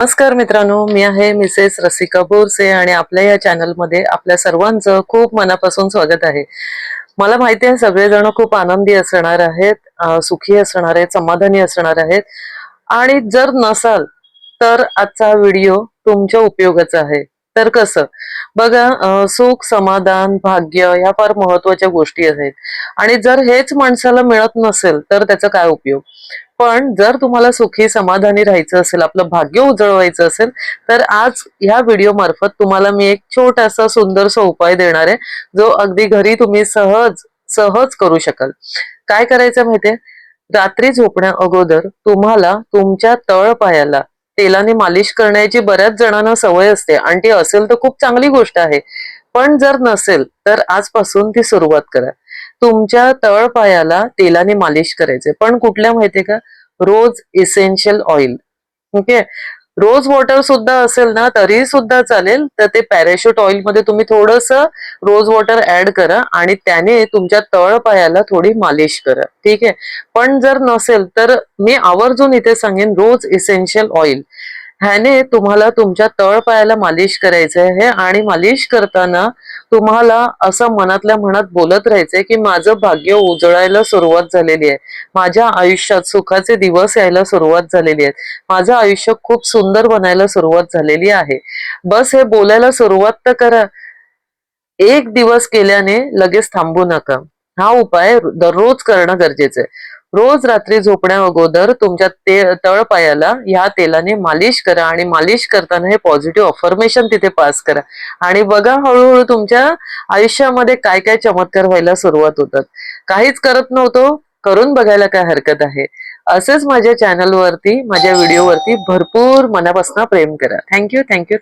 नमस्कार मित्रांनो मी आहे मिसेस रसिका बोरसे आणि आपल्या या चॅनलमध्ये आपल्या सर्वांचं खूप मनापासून स्वागत आहे. मला माहिती आहे सगळेजण खूप आनंदी असणार आहेत सुखी असणार आहेत समाधानी असणार आहेत. आणि जर नसाल तर आजचा व्हिडिओ तुमच्या उपयोगाचा आहे. तर कसं? बघा सुख समाधान भाग्य ह्या फार महत्त्वाच्या गोष्टी आहेत. आणि जर हेच माणसाला मिळत नसेल तर त्याचा काय उपयोग? पण जर तुम्हाला सुखी समाधानी राहायचं असेल आपलं भाग्य उजळवायचं असेल तर आज ह्या व्हिडिओ मार्फत तुम्हाला मी एक छोटासा सुंदरसा उपाय देणार आहे जो अगदी घरी तुम्ही सहज सहज करू शकाल. काय करायचं माहितीये? रात्री झोपण्या अगोदर तुम्हाला तुमच्या तळपायाला तेलाने मालिश करण्याची बऱ्याच जणांना सवय असते. आणि ती असेल तर खूप चांगली गोष्ट आहे. पण जर नसेल तर आजपासून ती सुरुवात करा. तुमच्या तळपायाला तेलाने मालिश करायचे. पण कुठल्या माहितीये का? Rose essential oil okay? Rose water सुद्धा असेल ना तरी सुद्धा चालेल. तर ते पॅराशूट ऑइलमध्ये तुम्ही थोडस रोज वॉटर ऍड करा आणि त्याने तुमच्या तळपायाला थोडी मालिश करा. ठीक आहे? पण जर नसेल तर मी आवर्जून इथे सांगेन रोज इसेन्शियल ऑइल ह्याने तुम्हाला तुमच्या तळपायाला मालिश करायचं आहे आणि मालिश करताना तुम्हाला असं मनातल्या मनात बोलत राहायचंय की माझं भाग्य उजळायला सुरुवात झालेली आहे. माझ्या आयुष्यात सुखाचे दिवस यायला सुरुवात झालेली आहे माझं आयुष्य खूप सुंदर बनायला सुरुवात झालेली आहे. बस हे बोलायला सुरुवात तर करा. एक दिवस केल्याने लगेच थांबू नका. हा उपाय दररोज करणं गरजेचं आहे. रोज रात्री झोपण्या अगोदर तुमच्या ते तळपायाला ह्या तेलाने मालिश करा आणि मालिश करताना हे पॉझिटिव्ह अफर्मेशन तिथे पास करा. आणि बघा हळूहळू तुमच्या आयुष्यामध्ये काय काय चमत्कार व्हायला सुरुवात होतात. काहीच करत नव्हतो करून बघायला काय हरकत आहे. असेच माझ्या चॅनलवरती माझ्या व्हिडिओवरती भरपूर मनापासून प्रेम करा. Thank you thank you